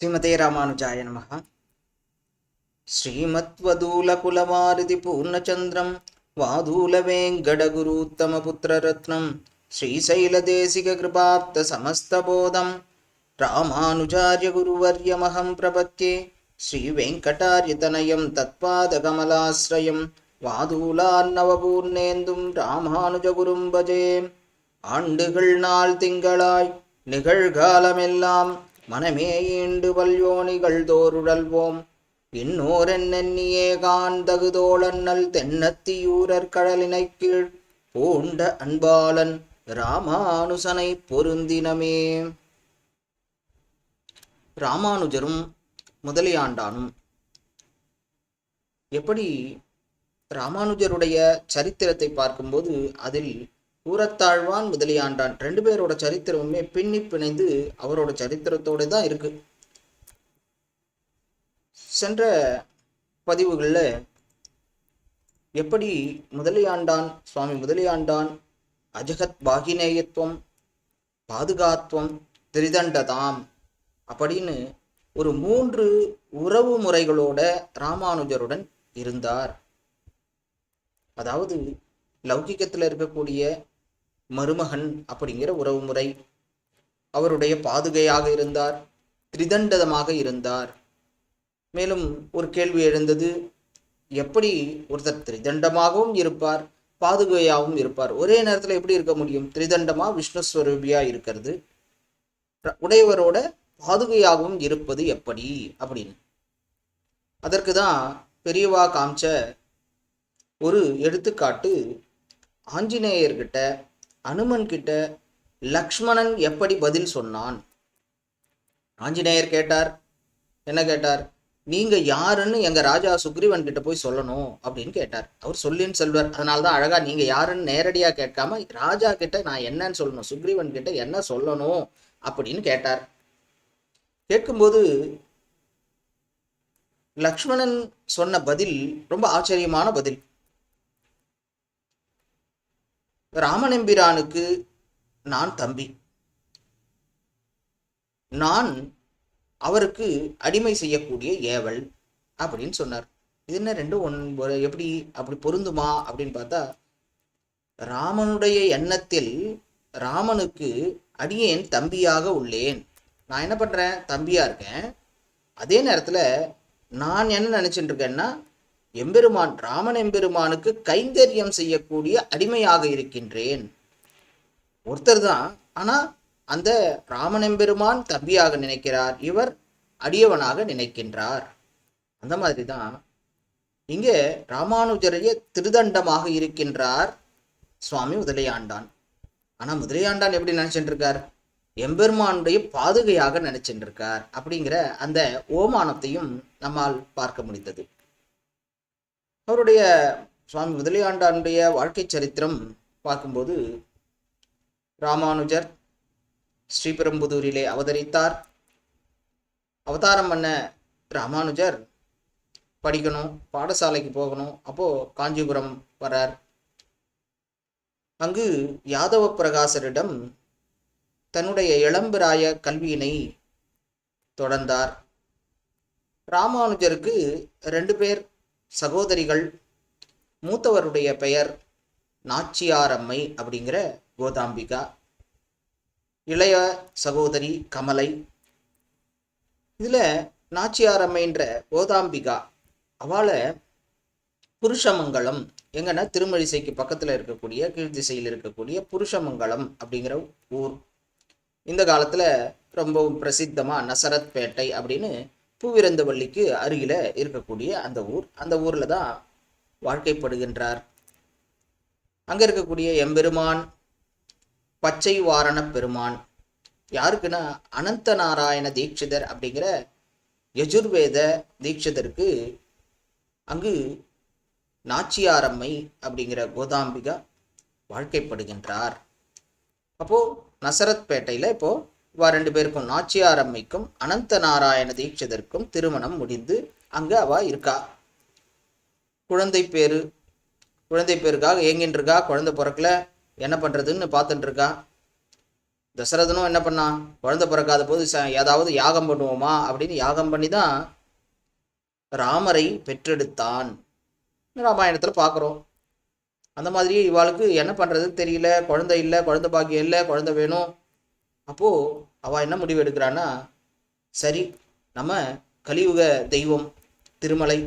శ్రీమతే రామానుజాయ నమ శ్రీమద్వదూలకులమారుతి పూర్ణచంద్రం వాదూల వెంకటగురుత్తమపుత్రరత్నం శ్రీశైలదేశిక కృపాప్త సమస్తబోధం రామానుజార్య గురువర్యమహం ప్రపత్యే శ్రీవెంకటార్యతనయం తత్పాదకమలాశ్రయం வாதூலார்நவபூர்ணேந்தும் ராமானுஜகுரும் பஜே ஆண்டுகள் நாள் திங்களாய் நிகழ்காலமெல்லாம் மனமே ஈண்டு பல்யோனிகள் தோருடல்வோம் இன்னோரெண்ணெண்ணியே காண்தகுதோழன்னல் தென்னத்தியூரர் கடலினைக் கீழ் பூண்ட அன்பாளன் ராமானுசனை பொருந்தினமே. ராமானுஜரும் முதலியாண்டானும் எப்படி ராமானுஜருடைய சரித்திரத்தை பார்க்கும்போது அதில் கூரத்தாழ்வான் முதலியாண்டான். ரெண்டு பேரோட சரித்திரமுமே பின்னி பிணைந்து அவரோட சரித்திரத்தோடு தான் இருக்கு. சென்ற பதிவுகளில் எப்படி முதலியாண்டான் சுவாமி முதலியாண்டான் அஜகத் பாகினேயத்துவம் பாதுகாத்துவம் திரிதண்டதாம் அப்படின்னு ஒரு மூன்று உறவு முறைகளோட ராமானுஜருடன் இருந்தார். அதாவது லௌகிக்கத்தில் இருக்கக்கூடிய மருமகன் அப்படிங்கிற உறவு முறை. அவருடைய பாதுகையாக இருந்தார் திரிதண்டதமாக இருந்தார். மேலும் ஒரு கேள்வி எழுந்தது எப்படி ஒருத்தர் திரிதண்டமாகவும் இருப்பார் பாதுகையாகவும் இருப்பார்? ஒரே நேரத்தில் எப்படி இருக்க முடியும்? திரிதண்டமா விஷ்ணுஸ்வரூபியா இருக்கிறது. உடையவரோட பாதுகையாகவும் இருப்பது எப்படி? அப்படின்னு. அதற்கு தான் பெரியவா காமிச்ச ஒரு எடுத்துக்காட்டு ஆஞ்சநேயர்கிட்ட அனுமன் கிட்ட லக்ஷ்மணன் எப்படி பதில் சொன்னான்? ஆஞ்சநேயர் கேட்டார் என்ன கேட்டார்? நீங்க யாருன்னு எங்க ராஜா சுக்ரீவன் கிட்ட போய் சொல்லணும் அப்படின்னு கேட்டார். அவர் சொல்லின்னு சொல்வார் அதனால தான் அழகா நீங்க யாருன்னு நேரடியா கேட்காம ராஜா கிட்ட நான் என்னன்னு சொல்லணும் சுக்ரீவன் கிட்ட என்ன சொல்லணும் அப்படின்னு கேட்டார். கேட்கும்போது லக்ஷ்மணன் சொன்ன பதில் ரொம்ப ஆச்சரியமான பதில். ராமனெம்பிரானுக்கு நான் தம்பி. நான் அவருக்கு அடிமை செய்யக்கூடிய ஏவல் அப்படின்னு சொன்னார். இது என்ன ரெண்டும் ஒன் எப்படி அப்படி பொருந்துமா அப்படின்னு பார்த்தா ராமனுடைய எண்ணத்தில் ராமனுக்கு அடியேன் தம்பியாக உள்ளேன். நான் என்ன பண்ணுறேன் தம்பியாக இருக்கேன். அதே நேரத்தில் நான் என்ன நினச்சிட்டு இருக்கேன்னா எம்பெருமான் ராமன் எம்பெருமானுக்கு கைங்கரியம் செய்யக்கூடிய அடிமையாக இருக்கின்றேன். ஒருத்தர் தான் ஆனால் அந்த ராமன் எம்பெருமான் தம்பியாக நினைக்கிறார். இவர் அடியவனாக நினைக்கின்றார். அந்த மாதிரி தான் இங்கே ராமானுஜரைய திருதண்டமாக இருக்கின்றார் சுவாமி முதலியாண்டான். ஆனால் முதலியாண்டான் எப்படி நினைச்சிட்டு இருக்கார் எம்பெருமானுடைய பாதுகையாக நினைச்சிட்டு இருக்கார் அப்படிங்கிற அந்த ஓமானத்தையும் நம்மால் பார்க்க முடிந்தது. அவருடைய சுவாமி முதலியாண்டானுடைய வாழ்க்கை சரித்திரம் பார்க்கும்போது ராமானுஜர் ஸ்ரீபெரும்புதூரிலே அவதரித்தார். அவதாரம் பண்ண ராமானுஜர் படிக்கணும் பாடசாலைக்கு போகணும். அப்போது காஞ்சிபுரம் வரார் அங்கு யாதவ பிரகாசரிடம் தன்னுடைய இளம்பிராய கல்வியினை தொடர்ந்தார். ராமானுஜருக்கு ரெண்டு பேர் சகோதரிகள் மூத்தவருடைய பெயர் நாச்சியாரம்மை அப்படிங்கிற கோதாம்பிகா. இளைய சகோதரி கமலை. இதில் நாச்சியாரம்மைன்ற கோதாம்பிகா அவளை புருஷமங்கலம் எங்கன்னா திருமழிசைக்கு பக்கத்தில் இருக்கக்கூடிய கீழ்த்திசையில் இருக்கக்கூடிய புருஷமங்கலம் அப்படிங்கிற ஊர். இந்த காலத்தில் ரொம்பவும் பிரசித்தமாக நசரத் பேட்டை அப்படின்னு பூவிரந்தவள்ளிக்கு அருகில் இருக்கக்கூடிய அந்த ஊர் அந்த ஊரில் தான் வாழ்க்கைப்படுகின்றார். அங்கே இருக்கக்கூடிய எம்பெருமான் பச்சை வாரண பெருமான் யாருக்குன்னா அனந்த நாராயண தீட்சிதர் அப்படிங்கிற யஜுர்வேத தீட்சிதருக்கு அங்கு நாச்சியாரம்மை அப்படிங்கிற கோதாம்பிகா வாழ்க்கைப்படுகின்றார். அப்போது நசரத் பேட்டையில் இப்போது இவா ரெண்டு பேருக்கும் நாச்சியாரம்மைக்கும் அனந்த நாராயண தீட்சிதருக்கும் திருமணம் முடிந்து அங்கே அவ இருக்கா? குழந்தை பேரு குழந்தை பேருக்காக ஏங்கின்னு இருக்கா? குழந்தை பிறக்கல என்ன பண்ணுறதுன்னு பார்த்துட்டு இருக்கா? தசரதனும் என்ன பண்ணான் குழந்தை பிறக்காத போது ச ஏதாவது யாகம் பண்ணுவோமா? அப்படின்னு யாகம் பண்ணி தான் ராமரை பெற்றெடுத்தான். ராமாயணத்தில் பார்க்குறோம். அந்த மாதிரி இவாளுக்கு என்ன பண்ணுறதுன்னு தெரியல. குழந்தை இல்லை குழந்தை பாக்கியம் இல்லை குழந்தை வேணும். அப்போது அவள் என்ன முடிவு எடுக்கிறான்னா சரி நம்ம கலியுக தெய்வம் திருமலை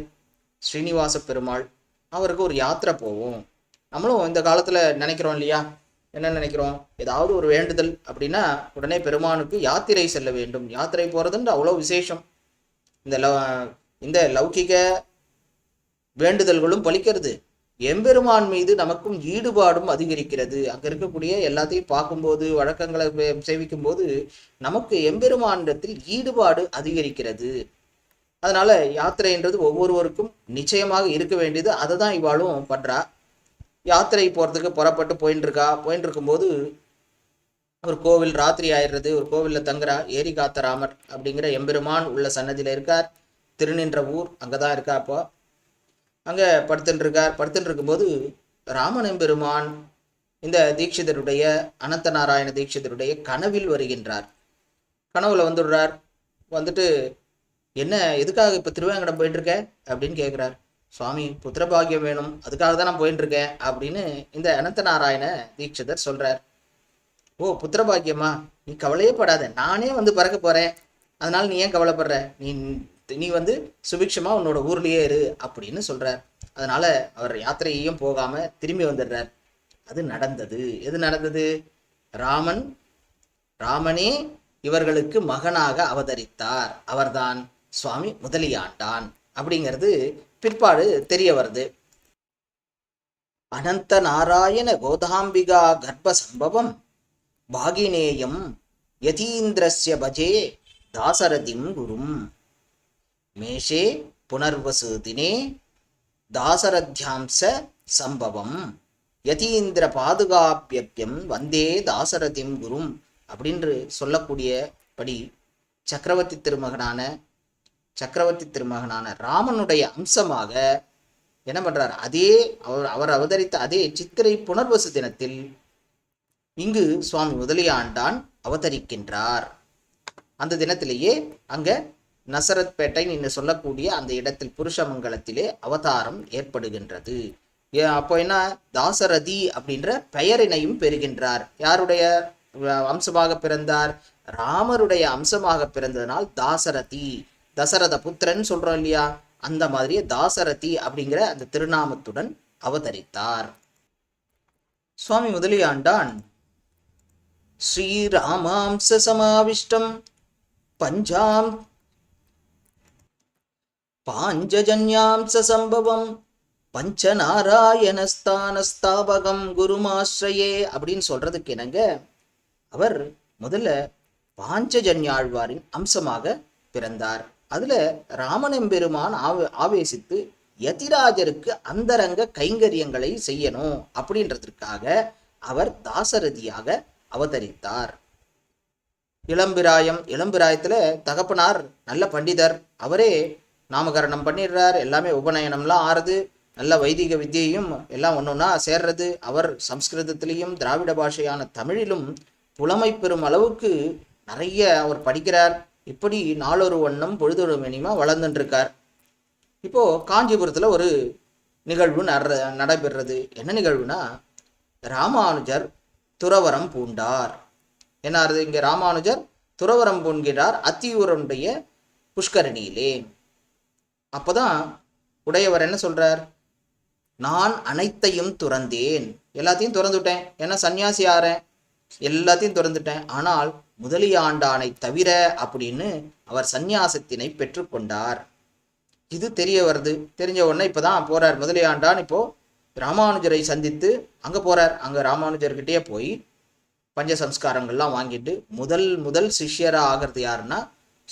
ஸ்ரீனிவாச பெருமாள் அவருக்கு ஒரு யாத்திரை போவோம். நம்மளும் இந்த காலத்தில் நினைக்கிறோம் இல்லையா? என்ன நினைக்கிறோம்? ஏதாவது ஒரு வேண்டுதல் அப்படின்னா உடனே பெருமானுக்கு யாத்திரை செல்ல வேண்டும். யாத்திரை போகிறதுன்ற அவ்வளோ விசேஷம். இந்த லவ் இந்த லௌகிக வேண்டுதல்களும் பலிக்கிறது. எம்பெருமான் மீது நமக்கும் ஈடுபாடும் அதிகரிக்கிறது. அங்க இருக்கக்கூடிய எல்லாத்தையும் பார்க்கும்போது வழக்கங்களை சேவிக்கும் போது நமக்கு எம்பெருமானிடத்தில் ஈடுபாடு அதிகரிக்கிறது. அதனால யாத்திரைன்றது ஒவ்வொருவருக்கும் நிச்சயமாக இருக்க வேண்டியது. அதை தான் இவாளும் பண்றா. யாத்திரை போறதுக்கு புறப்பட்டு போயின்னு இருக்கா போயின்னு இருக்கும்போது ஒரு கோவில் ராத்திரி ஆயிடுறது. ஒரு கோவில்ல தங்குறா. ஏரி காத்த ராமர் அப்படிங்கிற எம்பெருமான் உள்ள சன்னதியில இருக்கார். திருநின்ற ஊர் அங்கதான் இருக்கா அப்போ. அங்கே படுத்துட்டுருக்கார் படுத்துட்டு இருக்கும்போது ராமன் பெருமான் இந்த தீட்சிதருடைய அனந்த நாராயண தீட்சிதருடைய கனவில் வருகின்றார். கனவுல வந்துடுறார். வந்துட்டு என்ன எதுக்காக இப்போ திருவேங்கடம் போயிட்டுருக்க அப்படின்னு கேட்குறார் சுவாமி புத்திரபாகியம் வேணும். அதுக்காக தான் நான் போயிட்டுருக்கேன் அப்படின்னு இந்த அனந்த நாராயண தீட்சிதர் சொல்கிறார் ஓ புத்திரபாகியமா நீ கவலையே படாத. நானே வந்து பறக்க போகிறேன் அதனால நீ ஏன் கவலைப்படுற? நீ நீ வந்து சுபிக்ஷமா உன்னோட ஊர்லயே இரு அப்படின்னு சொல்றார். அதனால அவர் யாத்திரையையும் போகாம திரும்பி வந்துடுறார். அது நடந்தது. எது நடந்தது? ராமன் ராமனே இவர்களுக்கு மகனாக அவதரித்தார். அவர்தான் சுவாமி முதலியாண்டான் அப்படிங்கிறது பிற்பாடு தெரிய வருது. அனந்த நாராயண கோதாம்பிகா கர்ப்ப சம்பவம் பாகினேயம் யதீந்திரஸ்ய பஜே தாசரதிம் குரும். மேஷே புனர்வசு தினே தாசரத்யாம்ச சம்பவம். யதீந்திர பாதுகாப்பியம் வந்தே தாசரதிம் குரும் அப்படின்று சொல்லக்கூடியபடி சக்கரவர்த்தி திருமகனான சக்கரவர்த்தி திருமகனான ராமனுடைய அம்சமாக என்ன பண்றார்? அதே அவர் அவர் அவதரித்த அதே சித்திரை புனர்வசு தினத்தில் இங்கு சுவாமி முதலியாண்டான் அவதரிக்கின்றார். அந்த தினத்திலேயே அங்க நசரத்பேட்டை என்று சொல்லக்கூடிய அந்த இடத்தில் புருஷமங்கலத்திலே அவதாரம் ஏற்படுகின்றது. ஏ- அப்போ என்ன? தாசரதி அப்படின்ற பெயரினையும் பெறுகின்றார். யாருடைய அம்சமாக பிறந்தார்? ராமருடைய அம்சமாக பிறந்ததனால் தாசரதி. தசரத புத்திரன் சொல்றோம் இல்லையா? அந்த மாதிரி தாசரதி அப்படிங்கிற அந்த திருநாமத்துடன் அவதரித்தார். சுவாமி முதலியாண்டான் ஸ்ரீராமாம்ச சமாவிஷ்டம் பஞ்சாம் பாஞ்சஜன்யாம்சம்பவம் சம்பவம் பஞ்சநாராயணஸ்தானஸ்தாபகம் குருமாஸ்ரயே அப்படின்னு சொல்றதுக்கு இணங்க அவர் முதல்ல பாஞ்சஜன்யாழ்வாரின் அம்சமாக பிறந்தார். அதுல ராமனெம்பெருமான் ஆவே ஆவேசித்து யதிராஜருக்கு அந்தரங்க கைங்கரியங்களை செய்யணும் அப்படின்றதுக்காக அவர் தாசரதியாக அவதரித்தார். இளம்பிராயம் இளம்பிராயத்துல தகப்பனார் நல்ல பண்டிதர். அவரே நாமகரணம் பண்ணிடுறார் எல்லாமே உபநயனம்லாம் ஆறுது. நல்ல வைதிக வித்தியையும் எல்லாம் ஒன்றொன்னா சேர்றது. அவர் சம்ஸ்கிருதத்திலையும் திராவிட பாஷையான தமிழிலும் புலமை பெறும் அளவுக்கு நிறைய அவர் படிக்கிறார். இப்படி நாளொரு வண்ணம் பொழுதொரு மணிமா வளர்ந்துட்டுருக்கார் இப்போது காஞ்சிபுரத்தில் ஒரு நிகழ்வு நட நடைபெறுறது. என்ன நிகழ்வுனா ராமானுஜர் துறவரம் பூண்டார். என்ன இங்கே ராமானுஜர் துறவரம் பூண்கிறார் அத்தியூரனுடைய புஷ்கரணியிலே. அப்போதான் உடையவர் என்ன சொல்கிறார் நான் அனைத்தையும் துறந்தேன். எல்லாத்தையும் திறந்துட்டேன். ஏன்னா சன்னியாசி ஆறேன் எல்லாத்தையும் திறந்துட்டேன். ஆனால் முதலியாண்டானை தவிர அப்படின்னு அவர் சந்நியாசத்தினை பெற்றுக்கொண்டார் இது தெரிய வருது. தெரிஞ்ச உடனே இப்பதான் போகிறார் முதலியாண்டான் இப்போது ராமானுஜரை சந்தித்து அங்கே போகிறார் அங்கே ராமானுஜர்கிட்டயே போய் பஞ்ச சம்ஸ்காரங்கள்லாம் வாங்கிட்டு முதல் முதல் சிஷ்யராக ஆகிறது யாருன்னா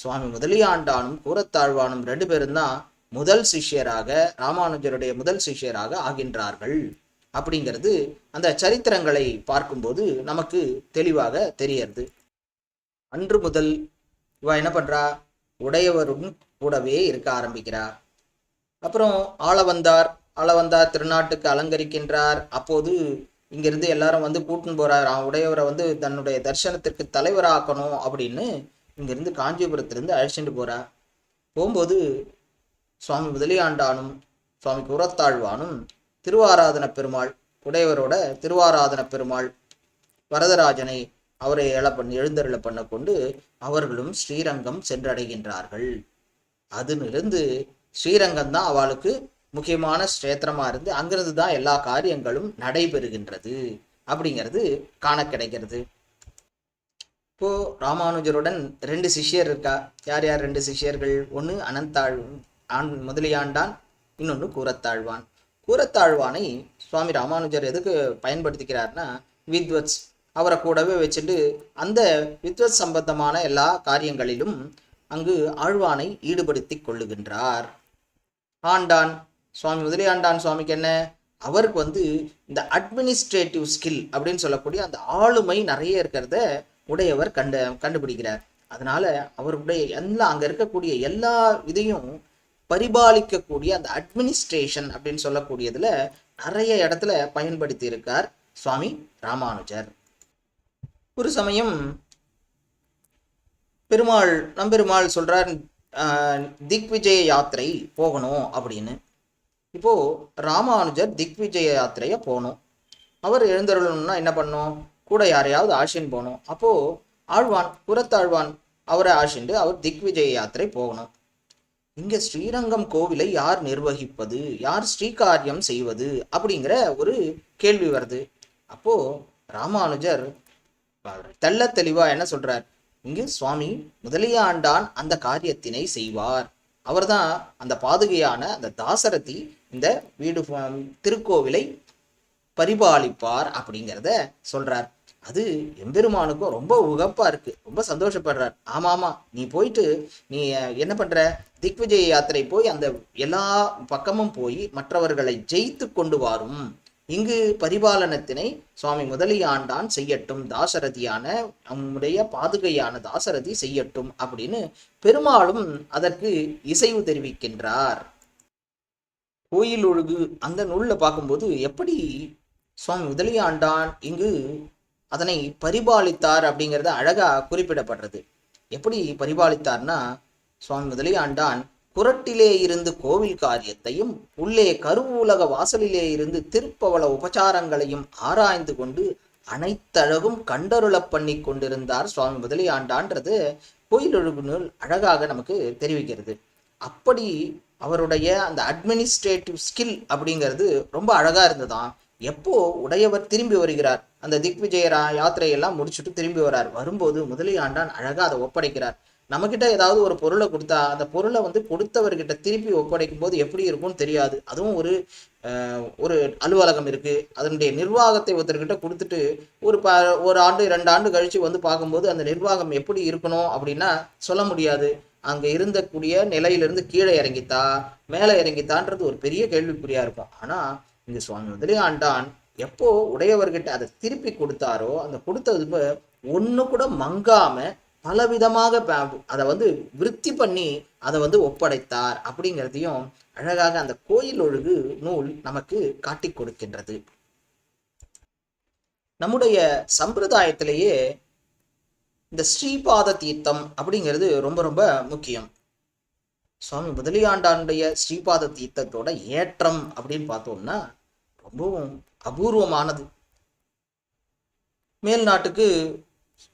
சுவாமி முதலியாண்டானும் கூரத்தாழ்வானும் ரெண்டு பேரும் தான் முதல் சிஷ்யராக ராமானுஜருடைய முதல் சிஷ்யராக ஆகின்றார்கள். அப்படிங்கிறது அந்த சரித்திரங்களை பார்க்கும்போது நமக்கு தெளிவாக தெரியறது. அன்று முதல் இவ என்ன பண்றா? உடையவரும் கூடவே இருக்க ஆரம்பிக்கிறா. அப்புறம் ஆளவந்தார் ஆளவந்தார் திருநாட்டுக்கு அலங்கரிக்கின்றார். அப்போது இங்கிருந்து எல்லாரும் வந்து கூட்டின்னு போறார். உடையவரை வந்து தன்னுடைய தரிசனத்திற்கு தலைவராக்கணும் அப்படின்னு இங்கிருந்து காஞ்சிபுரத்திலிருந்து அழைச்சிட்டு போறா. போகும்போது சுவாமி முதலியாண்டானும் சுவாமி குரத்தாழ்வானும் திருவாராதன பெருமாள் உடையவரோட திருவாராதன பெருமாள் வரதராஜனை அவரை எழ பண்ண எழுந்தருளை பண்ண கொண்டு அவர்களும் ஸ்ரீரங்கம் சென்றடைகின்றார்கள். அதிலிருந்து ஸ்ரீரங்கம் தான் அவளுக்கு முக்கியமான ஸ்தேத்திரமா இருந்து அங்கிருந்து தான் எல்லா காரியங்களும் நடைபெறுகின்றது. அப்படிங்கிறது காண கிடைக்கிறது. இப்போ ராமானுஜருடன் ரெண்டு சிஷ்யர் இருக்கா? யார் யார் ரெண்டு சிஷ்யர்கள்? ஒன்று அனந்தாழ் ஆண் முதலியாண்டான் இன்னொன்று கூரத்தாழ்வான். கூரத்தாழ்வானை சுவாமி ராமானுஜர் எதுக்கு பயன்படுத்திக்கிறார்னா வித்வத்ஸ் அவரை கூடவே வச்சுட்டு அந்த வித்வத் சம்பந்தமான எல்லா காரியங்களிலும் அங்கு ஆழ்வானை ஈடுபடுத்தி கொள்ளுகின்றார். ஆண்டான் சுவாமி முதலியாண்டான் சுவாமிக்கு என்ன? அவருக்கு வந்து இந்த அட்மினிஸ்ட்ரேட்டிவ் ஸ்கில் அப்படின்னு சொல்லக்கூடிய அந்த ஆளுமை நிறைய இருக்கிறத உடையவர் கண்டு கண்டுபிடிக்கிறார். அதனால அவருடைய எல்லா அங்க இருக்கக்கூடிய எல்லா இதையும் பரிபாலிக்கக்கூடிய அந்த அட்மினிஸ்ட்ரேஷன் அப்படின்னு சொல்லக்கூடியதுல நிறைய இடத்துல பயன்படுத்தி இருக்கார் சுவாமி ராமானுஜர். ஒரு சமயம் பெருமாள் நம்பெருமாள் சொல்றார் திக்விஜய யாத்திரை போகணும் அப்படின்னு. இப்போ ராமானுஜர் திக்விஜய யாத்திரையை போகணும். அவர் எழுந்தருளணும்னா என்ன பண்ணணும் கூட யாரையாவது ஆஷின் போகணும். அப்போ ஆழ்வான் புறத்தாழ்வான் அவரை ஆஷிண்டு அவர் திக்விஜய யாத்திரை போகணும். இங்க ஸ்ரீரங்கம் கோவிலை யார் நிர்வகிப்பது? யார் ஸ்ரீகாரியம் செய்வது? அப்படிங்கிற ஒரு கேள்வி வருது. அப்போ ராமானுஜர் தெள்ள தெளிவா என்ன சொல்றார்? இங்கு சுவாமி முதலியாண்டான் அந்த காரியத்தினை செய்வார். அவர்தான் அந்த பாதுகையான அந்த தாசரதி இந்த வீடு திருக்கோவிலை பரிபாலிப்பார் அப்படிங்கிறத சொல்றார். அது எம்பெருமானுக்கும் ரொம்ப உகப்பா இருக்கு. ரொம்ப சந்தோஷப்படுறார். ஆமா ஆமா நீ போயிட்டு நீ என்ன பண்ற? திக்விஜய யாத்திரை போய் அந்த எல்லா பக்கமும் போய் மற்றவர்களை ஜெயித்து கொண்டு வரும். இங்கு பரிபாலனத்தினை சுவாமி முதலியாண்டான் செய்யட்டும். தாசரதியான நம்முடைய பாதுகையான தாசரதி செய்யட்டும் அப்படின்னு பெருமாளும் அதற்கு இசைவு தெரிவிக்கின்றார். கோயில் ஒழுகு அந்த நூலில் பார்க்கும்போது எப்படி சுவாமி முதலியாண்டான் இங்கு அதனை பரிபாலித்தார் அப்படிங்கிறது அழகாக குறிப்பிடப்படுறது. எப்படி பரிபாலித்தார்னா சுவாமி முதலியாண்டான் குரட்டிலே இருந்து கோவில் காரியத்தையும் உள்ளே கருவூலக வாசலிலே இருந்து திருப்பவள உபச்சாரங்களையும் ஆராய்ந்து கொண்டு அனைத்தழகும் கண்டருள பண்ணி கொண்டிருந்தார் சுவாமி முதலியாண்டான்றது கோயிலொழுகு நூல் அழகாக நமக்கு தெரிவிக்கிறது. அப்படி அவருடைய அந்த அட்மினிஸ்ட்ரேட்டிவ் ஸ்கில் அப்படிங்கிறது ரொம்ப அழகாக இருந்ததான் எப்போ உடையவர் திரும்பி வருகிறார்? அந்த திக்விஜயரா யாத்திரையெல்லாம் முடிச்சுட்டு திரும்பி வரார். வரும்போது முதலியாண்டான் அழகா அதை ஒப்படைக்கிறார். நம்மக்கிட்ட ஏதாவது ஒரு பொருளை கொடுத்தா அந்த பொருளை வந்து கொடுத்தவர்கிட்ட திருப்பி ஒப்படைக்கும் போது எப்படி இருக்கும்னு தெரியாது. அதுவும் ஒரு ஒரு அலுவலகம் இருக்கு. அதனுடைய நிர்வாகத்தை ஒருத்தர்கிட்ட கொடுத்துட்டு ஒரு ப ஒரு ஆண்டு ரெண்டு ஆண்டு கழிச்சு வந்து பார்க்கும்போது அந்த நிர்வாகம் எப்படி இருக்கணும் அப்படின்னா சொல்ல முடியாது. அங்கே இருந்தக்கூடிய நிலையிலிருந்து கீழே இறங்கித்தா மேலே இறங்கித்தான்றது ஒரு பெரிய கேள்விக்குறியா இருக்கும். ஆனால் இங்கு சுவாமி முதலியாண்டான் எப்போ உடையவர்கிட்ட அதை திருப்பி கொடுத்தாரோ அந்த கொடுத்தது ஒண்ணு கூட மங்காம பலவிதமாக அதை வந்து விருத்தி பண்ணி அதை வந்து ஒப்படைத்தார். அப்படிங்கிறதையும் அழகாக அந்த கோயில் ஒழுகு நூல் நமக்கு காட்டி கொடுக்கின்றது. நம்முடைய சம்பிரதாயத்திலேயே இந்த ஸ்ரீபாத தீர்த்தம் அப்படிங்கிறது ரொம்ப ரொம்ப முக்கியம். சுவாமி முதலியாண்டானுடைய ஸ்ரீபாத தீர்த்தத்தோட ஏற்றம் அப்படின்னு பார்த்தோம்னா ரொம்பவும் அபூர்வமானது. மேல் நாட்டுக்கு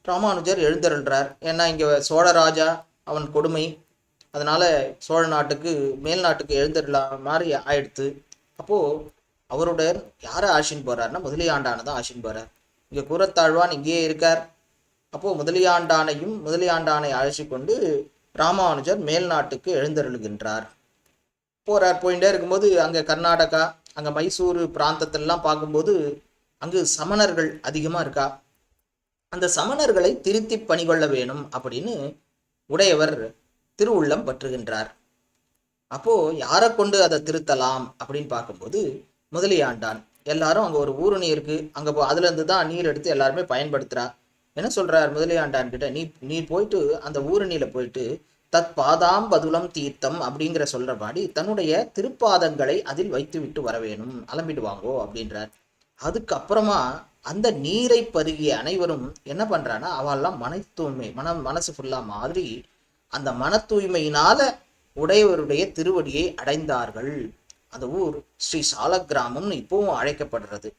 ராமானுஜர் எழுந்தருள்றார். ஏன்னா சோழ சோழராஜா அவன் கொடுமை. அதனால் சோழ நாட்டுக்கு மேல் நாட்டுக்கு எழுந்தருளா மாதிரி ஆயிடுத்து. அப்போது அவரோட யாரை ஆஷின் போகிறாருன்னா முதலியாண்டானை தான் ஆஷின் போகிறார் இங்கே கூரத்தாழ்வான் இங்கேயே இருக்கார். அப்போது முதலியாண்டானையும் முதலியாண்டானை அழைச்சி கொண்டு ராமானுஜர் மேல் நாட்டுக்கு எழுந்தருளுகின்றார். போகிறார் போயிட்டே இருக்கும்போது அங்கே கர்நாடகா அங்கே மைசூர் பிராந்தத்திலலாம் பார்க்கும்போது அங்கு சமணர்கள் அதிகமாக இருக்கா? அந்த சமணர்களை திருத்தி பணிகொள்ள வேணும் அப்படின்னு உடையவர் திருவுள்ளம் பற்றுகின்றார். அப்போது யாரை கொண்டு அதை திருத்தலாம் அப்படின்னு பார்க்கும்போது முதலியாண்டான். எல்லாரும் அங்கே ஒரு ஊரணி இருக்குது அங்கே போ- அதுலேருந்து தான் நீர் எடுத்து எல்லாருமே பயன்படுத்துகிறா என்ன சொல்கிறார் முதலியாண்டான் கிட்ட நீ நீ போயிட்டு அந்த ஊரணியில் போயிட்டு தத் பாதாம் பதுலம் தீர்த்தம் அப்படிங்கிற சொல்றபாடி தன்னுடைய திருப்பாதங்களை அதில் வைத்துவிட்டு வரவேணும். வர வேணும் அப்படின்றார். அதுக்கப்புறமா அந்த நீரை பருகிய அனைவரும் என்ன பண்றான்னா அவெல்லாம் மன தூய்மை மனம் மனசு ஃபுல்லா மாதிரி அந்த மன தூய்மையினால உடையவருடைய திருவடியை அடைந்தார்கள். அந்த ஊர் ஸ்ரீ சாலக்கிராமம்னு இப்பவும் அழைக்கப்படுறது.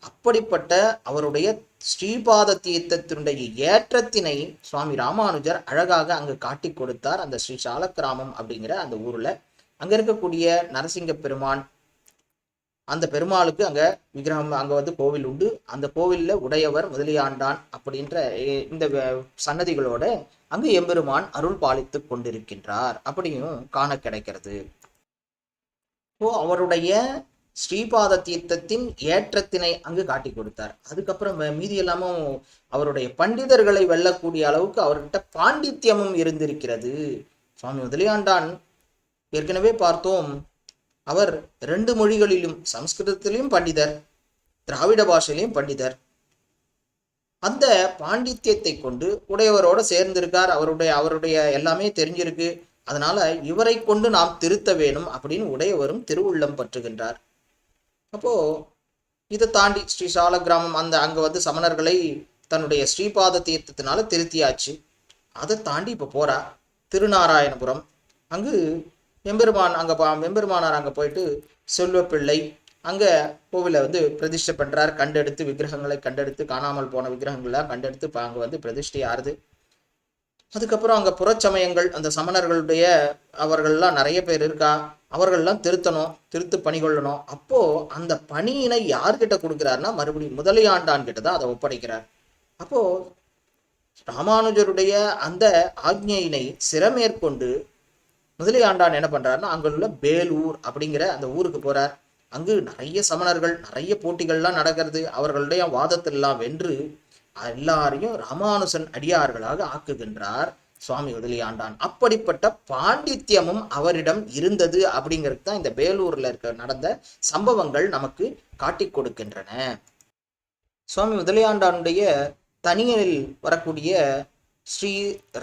அப்படிப்பட்ட அவருடைய ஸ்ரீபாத தீர்த்தத்தினுடைய ஏற்றத்தினை சுவாமி ராமானுஜர் அழகாக அங்கு காட்டி கொடுத்தார். அந்த ஸ்ரீ சாலக்கிராமம் அப்படிங்கிற அந்த ஊர்ல. அங்க இருக்கக்கூடிய நரசிங்க பெருமான் அந்த பெருமாளுக்கு அங்க விக்கிரகம் அங்க வந்து கோவில் உண்டு. அந்த கோவில்ல உடையவர் முதலியாண்டான் அப்படின்ற இந்த சன்னதிகளோட அங்கு எம்பெருமான் அருள் பாலித்து கொண்டிருக்கின்றார். அப்படியும் காண கிடைக்கிறது. இப்போ அவருடைய ஸ்ரீபாத தீர்த்தத்தின் ஏற்றத்தினை அங்கு காட்டி கொடுத்தார். அதுக்கப்புறம் மீதி எல்லாமும் அவருடைய பண்டிதர்களை வெல்லக்கூடிய அளவுக்கு அவர்கிட்ட பாண்டித்யமும் இருந்திருக்கிறது. சுவாமி முதலியாண்டான் ஏற்கனவே பார்த்தோம் அவர் ரெண்டு மொழிகளிலும் சம்ஸ்கிருதத்திலையும் பண்டிதர் திராவிட பாஷையிலையும் பண்டிதர். அந்த பாண்டித்யத்தை கொண்டு உடையவரோட சேர்ந்திருக்கார். அவருடைய அவருடைய எல்லாமே தெரிஞ்சிருக்கு. அதனால இவரை கொண்டு நாம் திருத்த வேணும் அப்படின்னு உடையவரும் திருவுள்ளம் பற்றுகின்றார். அப்போது இதை தாண்டி ஸ்ரீ சாலக்கிராமம் அந்த அங்கே வந்து சமணர்களை தன்னுடைய ஸ்ரீபாத தீர்த்தத்தினால திருத்தியாச்சு. அதை தாண்டி இப்போ போகிறா திருநாராயணபுரம். அங்கு எம்பெருமான் அங்கே பா எம்பெருமானார் அங்கே போயிட்டு செல்வப்பிள்ளை அங்கே கோவிலை வந்து பிரதிஷ்டை பண்ணுறார் கண்டெடுத்து விக்கிரகங்களை கண்டெடுத்து காணாமல் போன விக்கிரகங்கள்லாம் கண்டெடுத்து இப்போ அங்கே வந்து பிரதிஷ்டை ஆறுது அதுக்கப்புறம் அங்கே புறச்சமயங்கள் அந்த சமணர்களுடைய அவர்கள்லாம் நிறைய பேர் இருக்கா? அவர்கள்லாம் திருத்தணும் திருத்து பணி கொள்ளணும். அப்போது அந்த பணியினை யார்கிட்ட கொடுக்குறாருன்னா மறுபடியும் முதலையாண்டான்கிட்ட தான் அதை ஒப்படைக்கிறார். அப்போது ராமானுஜருடைய அந்த ஆக்ஞையினை சிறமேற்கொண்டு முதலியாண்டான் என்ன பண்ணுறாருன்னா அங்குள்ள பேலூர் அப்படிங்கிற அந்த ஊருக்கு போகிறார் அங்கு நிறைய சமணர்கள் நிறைய போட்டிகள்லாம் நடக்கிறது. அவர்களுடைய வாதத்தெல்லாம் வென்று எல்லாரையும் ராமானுசன் அடியார்களாக ஆக்குகின்றார். சுவாமி முதலியாண்டான் அப்படிப்பட்ட பாண்டித்யமும் அவரிடம் இருந்தது அப்படிங்கிறது தான் இந்த வேலூர்ல இருக்க நடந்த சம்பவங்கள் நமக்கு காட்டிக் கொடுக்கின்றன. சுவாமி முதலியாண்டானுடைய தனியலில் வரக்கூடிய ஸ்ரீ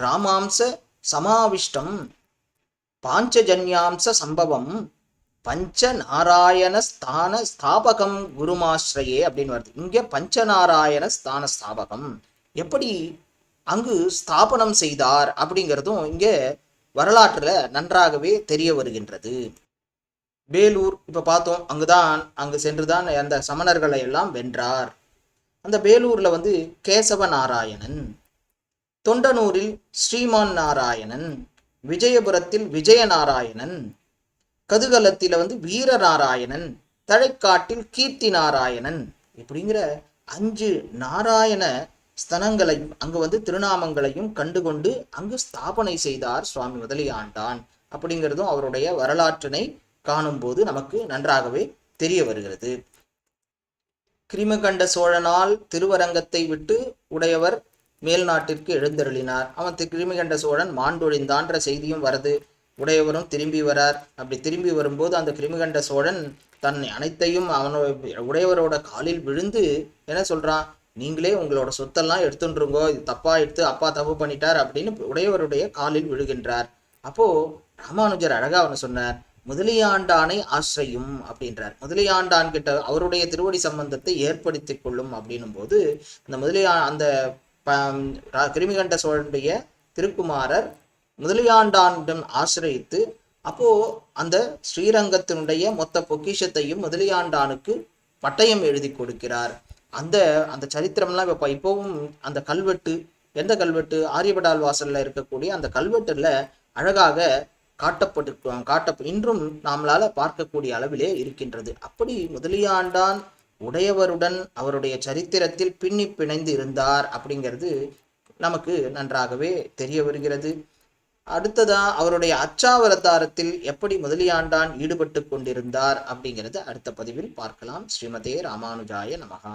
ராமாம்ச சமாவிஷ்டம் பாஞ்சஜன்யாம்ச சம்பவம் பஞ்ச நாராயண ஸ்தான ஸ்தாபகம் குருமாஸ்ரயே அப்படின்னு வருது. இங்க பஞ்சநாராயண ஸ்தான ஸ்தாபகம். எப்படி அங்கு ஸ்தாபனம் செய்தார் அப்படிங்கிறதும் இங்கே வரலாற்றில் நன்றாகவே தெரிய வருகின்றது. வேலூர் இப்போ பார்த்தோம் அங்குதான் அங்கு சென்றுதான் அந்த சமணர்களை எல்லாம் வென்றார். அந்த வேலூரில் வந்து கேசவ நாராயணன் தொண்டனூரில் ஸ்ரீமான் நாராயணன் விஜயபுரத்தில் விஜயநாராயணன் கதுகலத்தில் வந்து வீரநாராயணன் தழைக்காட்டில் கீர்த்தி நாராயணன் இப்படிங்கிற அஞ்சு நாராயண ஸ்தனங்களையும் அங்கு வந்து திருநாமங்களையும் கண்டுகொண்டு அங்கு ஸ்தாபனை செய்தார் சுவாமி முதலியாண்டான். அப்படிங்கிறதும் அவருடைய வரலாற்றினை காணும்போது நமக்கு நன்றாகவே தெரிய வருகிறது. கிரிமகண்ட சோழனால் திருவரங்கத்தை விட்டு உடையவர் மேல் நாட்டிற்கு எழுந்தருளினார். அவன் கிருமிகண்ட சோழன் மாண்டொழிந்தான்ற செய்தியும் வருது. உடையவரும் திரும்பி வரார். அப்படி திரும்பி வரும்போது அந்த கிருமிகண்ட சோழன் தன்னை அனைத்தையும் அவனோட உடையவரோட காலில் விழுந்து என்ன சொல்றான்? நீங்களே உங்களோட சொத்தெல்லாம் எடுத்துருங்கோ இது தப்பா எடுத்து அப்பா தப்பு பண்ணிட்டார் அப்படின்னு உடையவருடைய காலில் விழுகின்றார். அப்போ ராமானுஜர் அழகா அவனு சொன்னார் முதலியாண்டானை ஆசிரியும் அப்படின்றார். முதலியாண்டான் கிட்ட அவருடைய திருவடி சம்பந்தத்தை ஏற்படுத்திக் கொள்ளும் அப்படின்னும் போது இந்த முதலியா அந்த ப- கிருமிகண்ட சோழனுடைய திருக்குமாரர் முதலியாண்டானிடம் ஆசிரியித்து அப்போ அந்த ஸ்ரீரங்கத்தினுடைய மொத்த பொக்கிஷத்தையும் முதலியாண்டானுக்கு பட்டயம் எழுதி கொடுக்கிறார். அந்த அந்த சரித்திரம்லாம் இப்போ இப்போவும் அந்த கல்வெட்டு எந்த கல்வெட்டு? ஆரியபடால் வாசலில் இருக்கக்கூடிய அந்த கல்வெட்டில் அழகாக காட்டப்பட்டு காட்ட இன்றும் நம்மளால பார்க்கக்கூடிய அளவிலே இருக்கின்றது. அப்படி முதலியாண்டான் உடையவருடன் அவருடைய சரித்திரத்தில் பின்னி பிணைந்து இருந்தார் அப்படிங்கிறது நமக்கு நன்றாகவே தெரிய வருகிறது. அடுத்ததா அவருடைய அச்சாவரதாரத்தில் எப்படி முதலியாண்டான் ஈடுபட்டு கொண்டிருந்தார் அப்படிங்கிறது அடுத்த பதிவில் பார்க்கலாம். ஸ்ரீமதே ராமானுஜாய நமகா